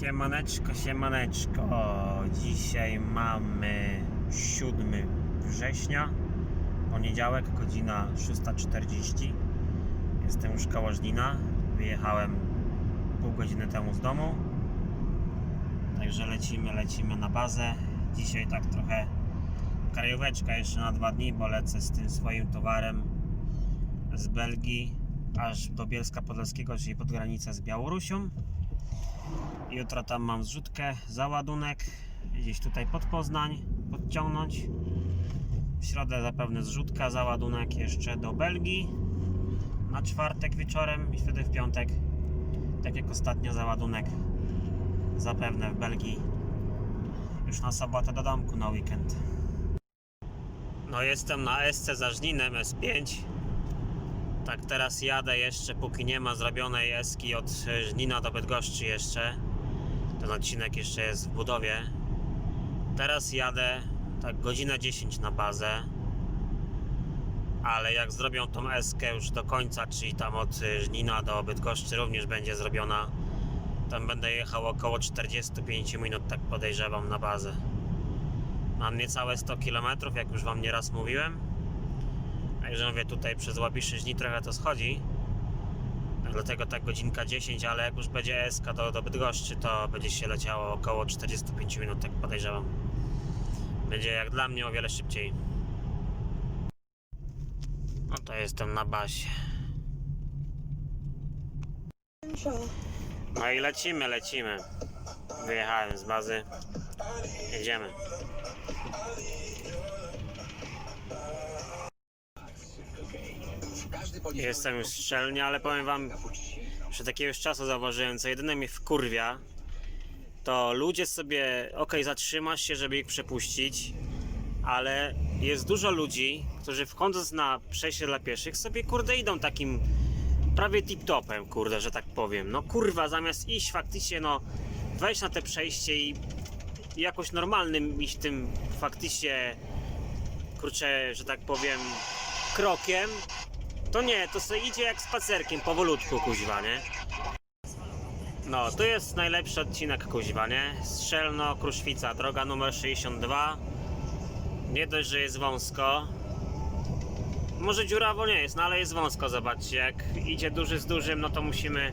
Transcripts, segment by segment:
Siemaneczko, siemaneczko. Dzisiaj mamy 7 września, poniedziałek, godzina 6.40. Jestem już koło Żnina. Wyjechałem pół godziny temu z domu. Także lecimy, lecimy na bazę. Dzisiaj tak trochę krajóweczka jeszcze na dwa dni, bo lecę z tym swoim towarem z Belgii aż do Bielska Podlaskiego, czyli pod granicę z Białorusią. Jutro tam mam zrzutkę, załadunek, gdzieś tutaj pod Poznań podciągnąć. W środę zapewne zrzutka, załadunek jeszcze do Belgii na czwartek wieczorem i wtedy w piątek, tak jak ostatnio załadunek zapewne w Belgii już na sobotę do domku na weekend. No jestem na SC za Żninem S5 tak teraz jadę jeszcze, póki nie ma zrobionej eski od Żnina do Bydgoszczy jeszcze. Ten odcinek jeszcze jest w budowie. Teraz jadę tak godzinę 10 na bazę. Ale jak zrobią tą eskę już do końca, czyli tam od Żnina do Bydgoszczy również będzie zrobiona, tam będę jechał około 45 minut, tak podejrzewam, na bazę. Mam niecałe 100 km, jak już Wam nieraz mówiłem. Także mówię, tutaj przez Łabiszy Żni trochę to schodzi. Dlatego tak godzinka 10, ale jak już będzie SK do, do Bydgoszczy, to będzie się leciało około 45 minut, tak podejrzewam. Będzie jak dla mnie o wiele szybciej. No to jestem na basie. No i lecimy, lecimy. Wyjechałem z bazy. Jedziemy. Jestem już szczelnie, ale powiem wam, że takiego już czasu zauważyłem, co jedyne mnie wkurwia, to ludzie sobie, ok, zatrzymasz się, żeby ich przepuścić, ale jest dużo ludzi, którzy wchodząc na przejście dla pieszych sobie, kurde, idą takim prawie tip-topem, kurde, że tak powiem. No kurwa, zamiast iść faktycznie, no, wejść na te przejście i i jakoś normalnym iść tym faktycznie, kurczę, że tak powiem, krokiem, to nie, to sobie idzie jak spacerkiem, powolutku, kuźwa, nie? No, to jest najlepszy odcinek kuźwa, nie? Strzelno, Kruszwica, droga numer 62. Nie dość, że jest wąsko. Może dziurawo nie jest, no ale jest wąsko, zobaczcie. Jak idzie duży z dużym, no to musimy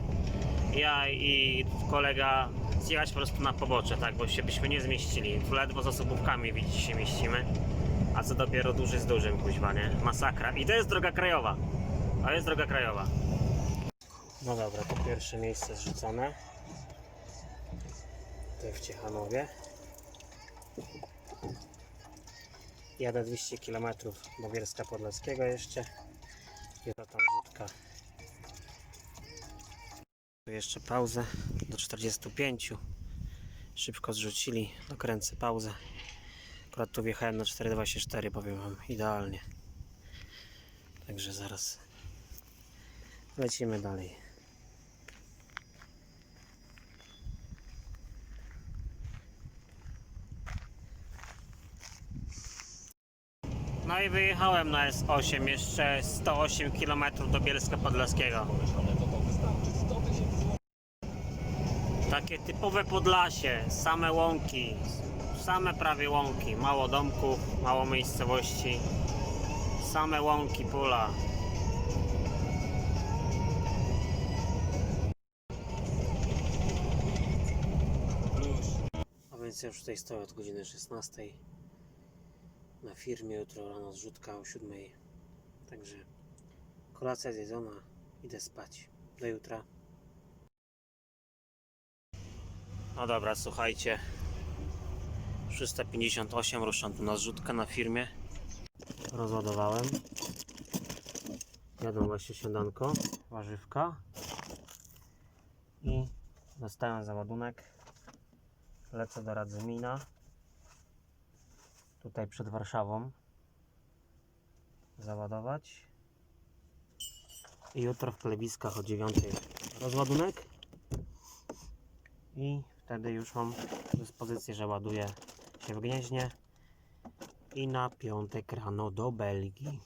ja i kolega zjechać po prostu na pobocze, tak? Bo się byśmy nie zmieścili. Tu ledwo z osobówkami, widzicie, się mieścimy. A co dopiero duży z dużym, kuźwa, nie? Masakra. I to jest droga krajowa. To jest droga krajowa. No dobra, to pierwsze miejsce zrzucone. Tutaj w Ciechanowie. Jadę 200 km do Bielska Podlaskiego jeszcze. I to tam rzutka. Tu jeszcze pauzę do 45. Szybko zrzucili. Dokręcę pauzę. Akurat tu wjechałem na 4,24, powiem Wam, idealnie. Także zaraz lecimy dalej. No i wyjechałem na S8, jeszcze 108 km do Bielska Podlaskiego. Takie typowe Podlasie, same łąki, same prawie łąki, mało domków, mało miejscowości, same łąki, pola. A więc ja już tutaj stoję od godziny 16 na firmie, jutro rano zrzutka o 7. Także kolacja zjedzona, idę spać. Do jutra. No dobra, słuchajcie. 358 ruszam tu na zrzutkę na firmie. Rozładowałem. Jadą właśnie śniadanko, warzywka. I dostałem załadunek. Lecę do Radzymina. Tutaj przed Warszawą. Załadować. I jutro w plebiskach o 9 rozładunek. I wtedy już mam dyspozycję, że ładuję się w Gnieźnie i na piątek rano do Belgii.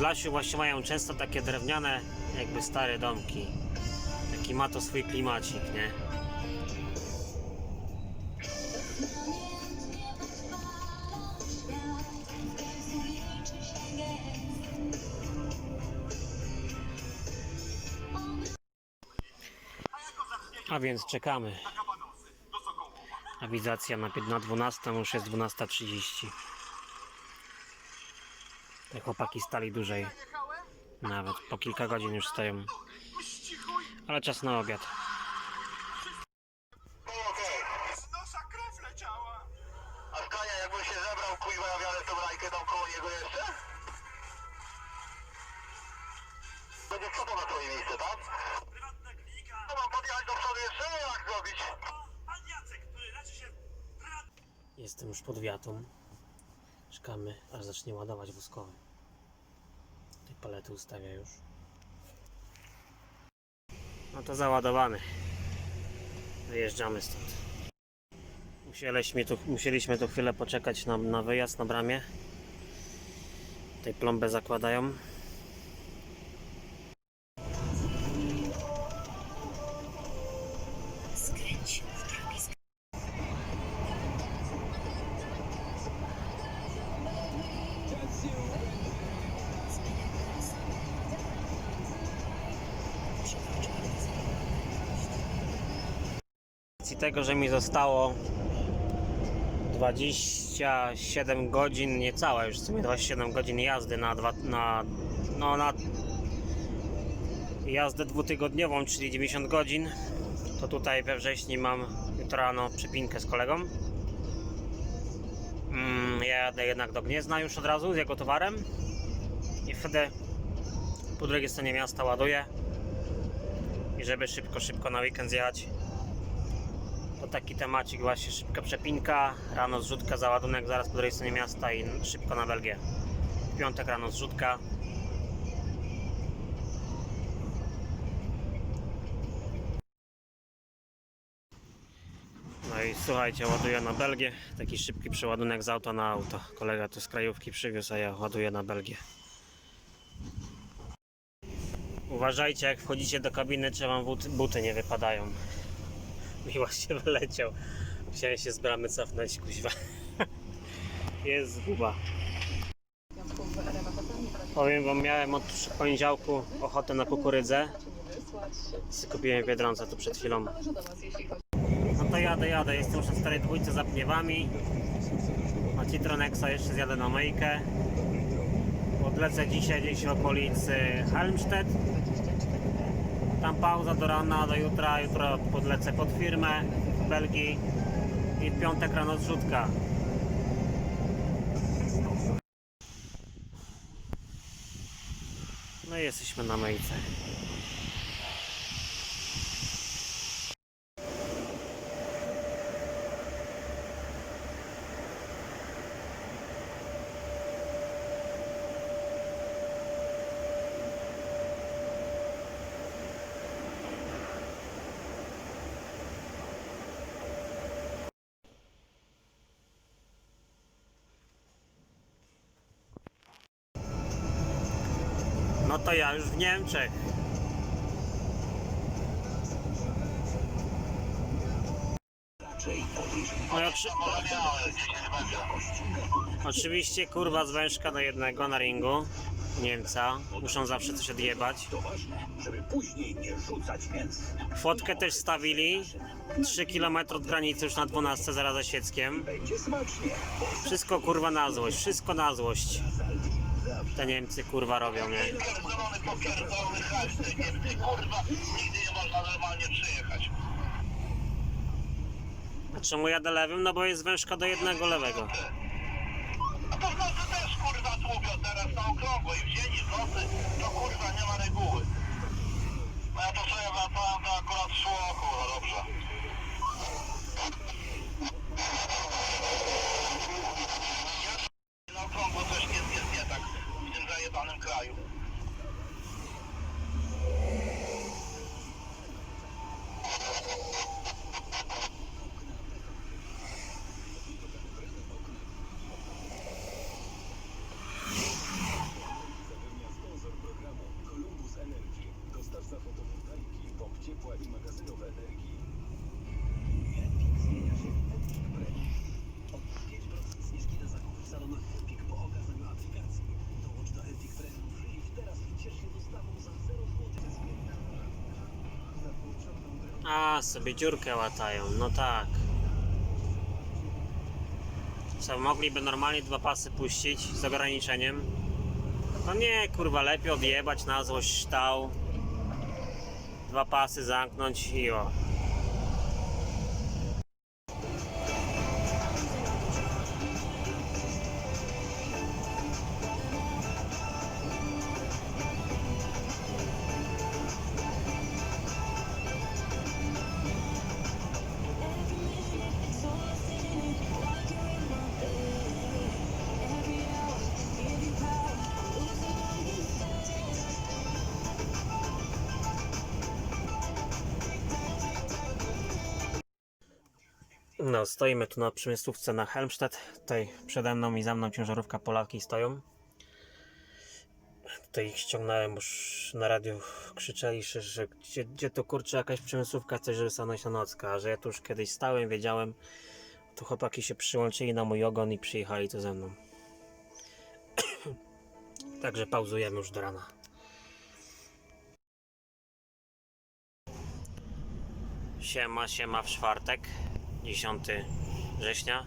Podlasiu właśnie mają często takie drewniane, jakby stare domki. Taki ma to swój klimacik, nie? A więc czekamy. Awizacja na, pię- na 12, już jest 12.30. Te chłopaki stali dłużej. Nawet po kilka godzin już stoją. Ale czas na obiad. Będzie to na twoje miejsce, tak? Prywatna klinika. To mam podjechać do przodu jeszcze, jak zrobić? To pan Jacek, który leczy się. Jestem już pod wiatą. Czekamy, aż zacznie ładować wózkowy. Te palety ustawia już. No to załadowany. Wyjeżdżamy stąd. Musieliśmy tu, musieliśmy tu chwilę poczekać na, na wyjazd na bramie. Tej plombę zakładają. Z tego, że mi zostało 27 godzin, niecałe już w sumie 27 godzin jazdy na, dwa, na, no, na jazdę dwutygodniową, czyli 90 godzin, to tutaj we wrześniu mam jutro rano przypinkę z kolegą. Mm, ja jadę jednak do Gniezna już od razu z jego towarem i wtedy po drugiej stronie miasta ładuję i żeby szybko, szybko na weekend zjechać to taki temacik właśnie, szybka przepinka, rano zrzutka, załadunek zaraz po drugiej stronie miasta i szybko na Belgię. W piątek rano zrzutka. No i słuchajcie, ładuję na Belgię. Taki szybki przeładunek z auta na auto. Kolega tu z krajówki przywiózł, a ja ładuję na Belgię. Uważajcie, jak wchodzicie do kabiny, czy wam but- buty nie wypadają. Mi właśnie wyleciał. Musiałem się z bramy cofnąć, kuźwa. Jest zguba. Powiem wam, miałem od poniedziałku ochotę na kukurydzę. Kupiłem w Biedronce tu przed chwilą. No to jadę, jadę. Jestem już na starej dwójce za pniewami. Na Citronexa jeszcze zjadę na myjkę. Odlecę dzisiaj gdzieś w okolicy Helmstedt. Tam pauza do rana, do jutra. Jutro podlecę pod firmę w Belgii. I w piątek rano zrzutka. No i jesteśmy na myjce. No to ja już w Niemczech. No oczy... Oczywiście kurwa z wężka do jednego na ringu. Niemca. Muszą zawsze coś odjebać. Fotkę też stawili. 3 km od granicy już na 12 zaraz za Sieckiem. Wszystko kurwa na złość. Wszystko na złość. Te Niemcy kurwa robią, nie? A czemu jadę lewym? No bo jest wężka do jednego lewego. A to też, kurwa, teraz na okrągło i w dzień, i w nocy, to kurwa, nie ma reguły. No ja to sobie wracałem, to akurat szło, kurwa, dobrze. Na okrągło coś jest, jest nie tak w tym zajebanym kraju. A, sobie dziurkę łatają, no tak. Co, mogliby normalnie dwa pasy puścić z ograniczeniem? No nie, kurwa, lepiej odjebać na złość ształ. Dwa pasy zamknąć i o. No, stoimy tu na przemysłówce na Helmstedt. Tutaj przede mną i za mną ciężarówka Polaki stoją. Tutaj ich ściągnąłem, już na radiu krzyczeli, że, gdzie, gdzie to kurczę jakaś przemysłówka chce, żeby stanąć na nocka. A że ja tu już kiedyś stałem, wiedziałem. Tu chłopaki się przyłączyli na mój ogon i przyjechali tu ze mną. Także pauzujemy już do rana. Siema, siema w czwartek, 10 września.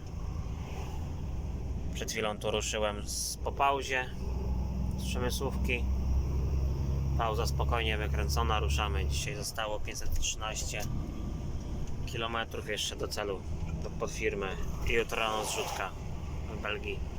Przed chwilą tu ruszyłem z, po pauzie z przemysłówki. Pauza spokojnie wykręcona, ruszamy. Dzisiaj zostało 513 km jeszcze do celu, do, pod firmę. I jutro rano zrzutka w Belgii.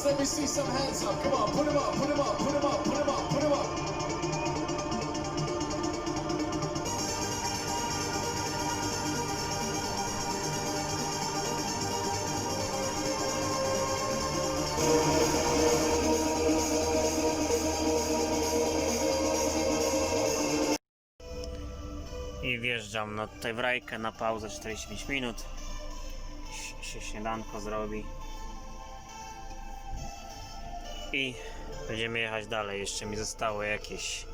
Trance? Let me see some hands up. Come on, put them up, put them up, put them up, put them up, put them up. I wjeżdżam no tutaj w rajkę na pauzę 45 minut. Się śniadanko zrobi i będziemy jechać dalej. Jeszcze mi zostało jakieś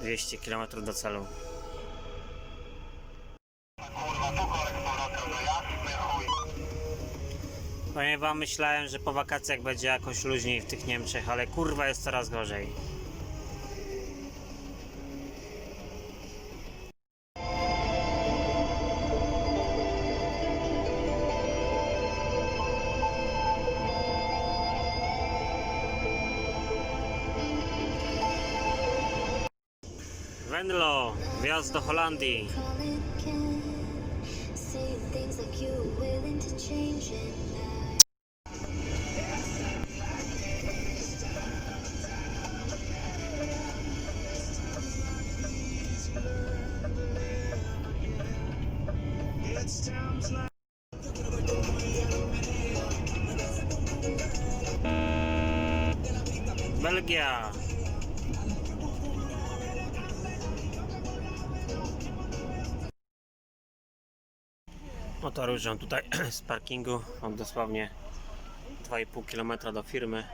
200 km do celu. Powiem no wam, myślałem, że po wakacjach będzie jakoś luźniej w tych Niemczech, ale kurwa jest coraz gorzej. Venlo, wjazd do Holandii. Oto ruszam tutaj z parkingu. Mam dosłownie 2,5 km do firmy.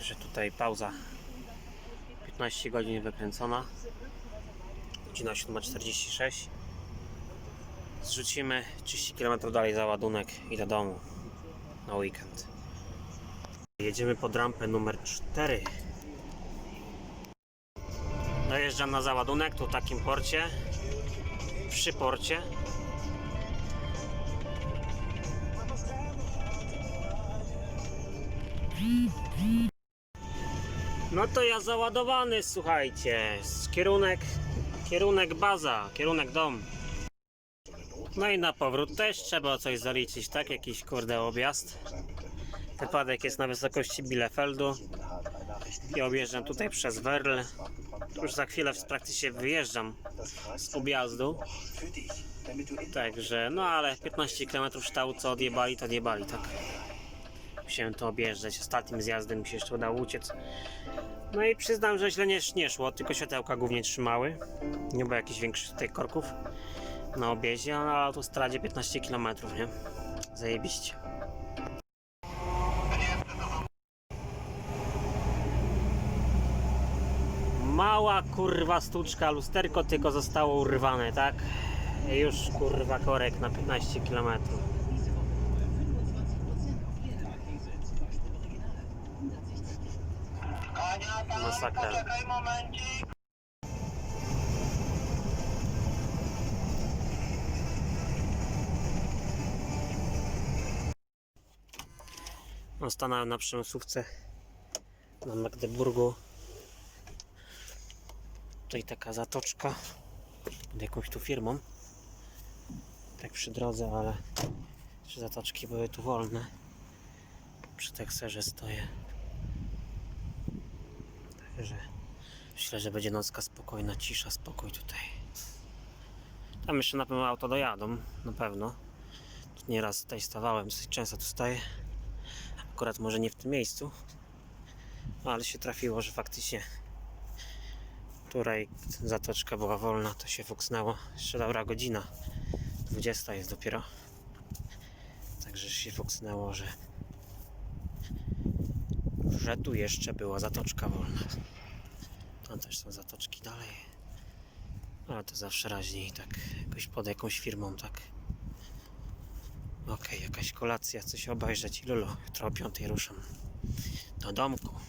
Że tutaj pauza 15 godzin wykręcona. Godzina 7.46. Zrzucimy 30 km dalej za ładunek i do domu na weekend. Jedziemy pod rampę numer 4. Dojeżdżam na załadunek, tu w takim porcie. Przy porcie. No to ja załadowany, słuchajcie. Kierunek, kierunek baza, kierunek dom. No i na powrót też trzeba coś zaliczyć, tak? Jakiś kurde objazd. Wypadek jest na wysokości Bielefeldu i objeżdżam tutaj przez Werl. Już za chwilę w praktycznie wyjeżdżam z objazdu. Także, no ale 15 km ształu co odjebali, to odjebali, tak. Musiałem to objeżdżać. Ostatnim zjazdem mi się jeszcze udało uciec. No i przyznam, że źle nie, nie szło, tylko światełka głównie trzymały. Nie było jakichś większych tutaj korków na objeździe, a na autostradzie 15 km, nie? Zajebiście. Mała kurwa stuczka, lusterko tylko zostało urwane, tak? Już kurwa korek na 15 km. Ania, tam Masakra. poczekaj momencik. No, stanąłem na przemysłówce na Magdeburgu. Tutaj taka zatoczka pod jakąś tu firmą. Tak przy drodze, ale trzy zatoczki były tu wolne. Przy tekserze stoję. Myślę, że będzie nocka spokojna, cisza, spokój tutaj. Tam jeszcze na pewno auto dojadą, na pewno. Nieraz tutaj stawałem, dosyć często tu staję. Akurat może nie w tym miejscu, ale się trafiło, że faktycznie której zatoczka była wolna, to się fuksnęło. Jeszcze dobra godzina. 20 jest dopiero. Także się fuksnęło, że że tu jeszcze była zatoczka wolna. Tam też są zatoczki dalej. Ale to zawsze raźniej, tak jakoś pod jakąś firmą, tak. Okej, jakaś kolacja, coś obejrzeć lulu. Jutro o 5 ruszam do domku.